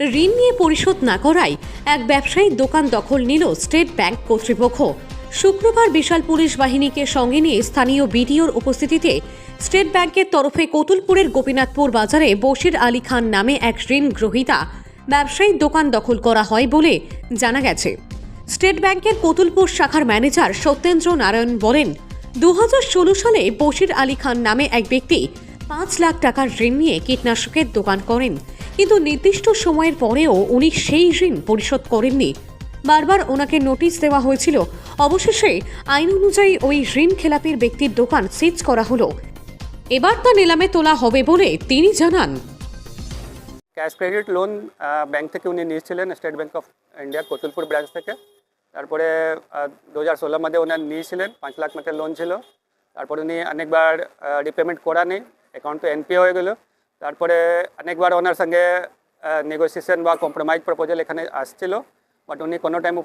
ঋণ নিয়ে পরিশোধ না করায় এক ব্যবসায়ীর দোকান দখল নিল স্টেট ব্যাংক কর্তৃপক্ষ। শুক্রবার বিশাল পুলিশ বাহিনীকে সঙ্গে নিয়ে স্থানীয় বিডিওর উপস্থিতিতে স্টেট ব্যাংকের তরফে কতুলপুরের গোপীনাথপুর বাজারে বশির আলী খান নামে এক ঋণ গ্রহীতা ব্যবসায়ীর দোকান দখল করা হয় বলে জানা গেছে। স্টেট ব্যাংকের কতুলপুর শাখার ম্যানেজার সত্যেন্দ্র নারায়ণ বলেন দু হাজার ষোলো সালে বশির আলী খান নামে এক ব্যক্তি পাঁচ লাখ টাকার ঋণ নিয়ে কীটনাশকের দোকান করেন। কিন্তু নির্দিষ্ট সময়ের পরেও উনি সেই ঋণ পরিশোধ করেননি। বারবার ওনাকে নোটিশ দেওয়া হয়েছিল। অবশেষে আইন অনুযায়ী ওই ঋণ খেলাপির ব্যক্তির দোকান সিজ করা হলো। এবার তা নিলামে তোলা হবে বলে তিনি জানান। ক্যাশ ক্রেডিট লোন ব্যাংক থেকে উনি নিয়েছিলেন, State Bank of India, Kotulpur branch থেকে। তারপরে দু হাজার ষোলোর মধ্যে ওনার নিয়েছিলেন, পাঁচ লাখ মতো লোন ছিল। তারপরে উনি অনেকবার রিপেমেন্ট করা নেই অ্যাকাউন্ট তো এনপিও হয়ে গেলো। তারপরে অনেকবার ওনার সঙ্গে নেগোসিয়েশন বা কম্প্রোমাইজ প্রপোজাল এখানে আসছিল বাট উনি কোনো টাইম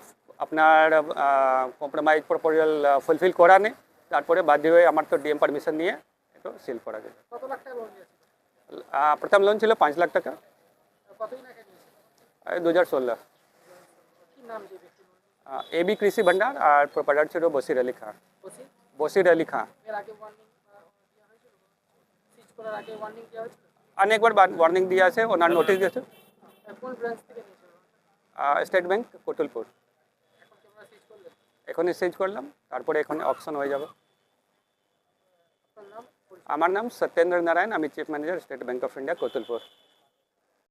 আপনার কম্প্রোমাইজ প্রপোজাল ফুলফিল করা নেই তারপরে বাধ্য হয়ে আমার তো ডিএম পারমিশন নিয়ে একটু সিল করা গেল। প্রথম লোন ছিল পাঁচ লাখ টাকা। দু হাজার ষোলো কি নাম যে ব্যক্তি লোন এ বি কৃষি ভান্ডার আর প্রোপাইটার ছিল বসির আলী বসি বসির? আলী খান অনেকবার ওয়ার্নিং দিয়ে আছে ওনার নোটিশ দিয়েছে। স্টেট ব্যাংক কোটলপুর এখনই সেজ করলাম তারপরে এখানে অপশন হয়ে যাবে। আমার নাম সত্যেন্দ্র নারায়ণ আমি chief manager State Bank of India Kotulpur.